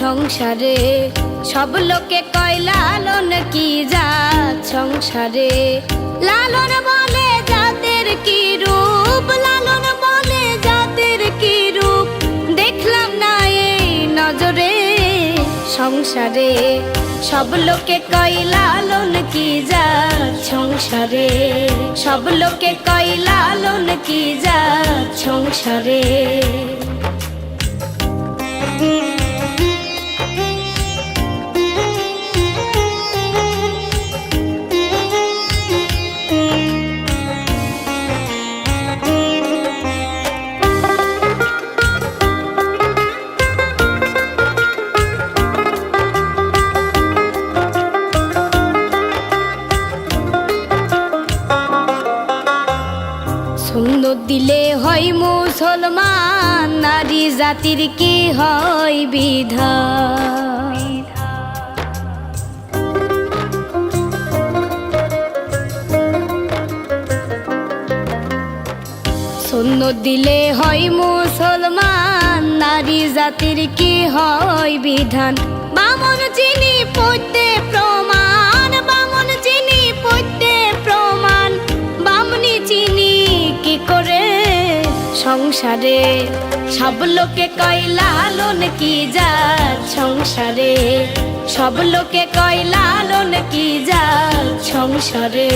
সংসারে? সব লোকে কয় লালন কি জাত সংসারে? লালন বলে জাতের কি রূপ? লালন বলে জাতের কি রূপ? দেখলাম না এই নজরে সংসারে। সব লোকে কয় লালন কি জাত সংসারে? সব লোকে কয় লালন কি জাত সংসারে? সুন্দর দিলে হয় মুসলমান, নারী জাতির কি হয় বিধান? সুন্দর দিলে হয় মুসলমান, নারী জাতির কি হয় বিধান? বামন চিনি পড়তে প্রমাণ সংসারে, সব লোকে কয়, লালন কি যার সংসারে? সব লোকে কয়, লালন কি যার সংসারে?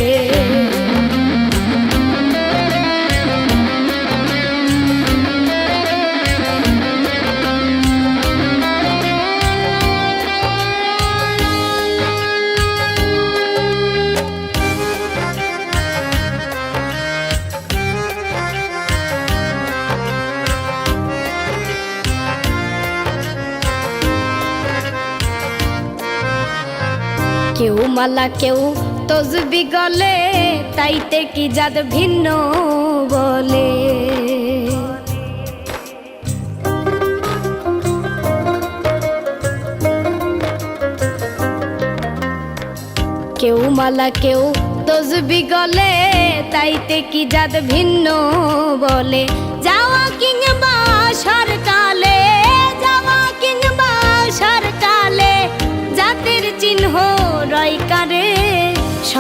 কেউ মালা, কেউ তসবি গলে, তাইতে কি জাত ভিন্ন বলে? কেউ মালা, কেউ তসবি গলে, তাইতে কি জাত ভিন্ন বলে? যাওয়া কিংবা সরকালে, যাওয়া কিংবা সরকালে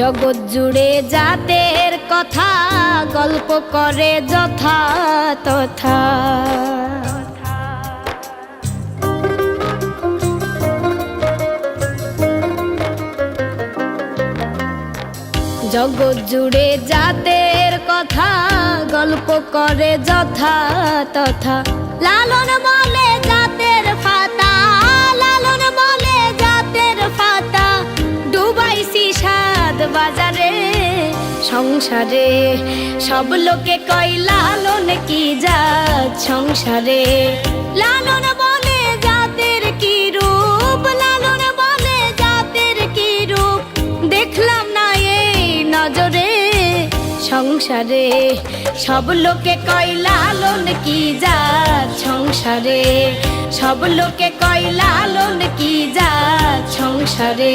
জগৎ জুড়ে জাতের কথা, গল্প করে যথা তথা। জগৎ জুড়ে জাতের কথা, গল্প করে যথা তথা। লালন বলে জাতের বাজারে, সংসারে। সব লোকে কয়, লালন কি জাত সংসারে? লালন বলে জাতের কি রূপ? লালন বলে জাতের কি রূপ? দেখলাম না এই নজরে সংসারে। সব লোকে কয়, লালন কি জাত সংসারে? সব লোকে কয়, লালন কি জাত সংসারে?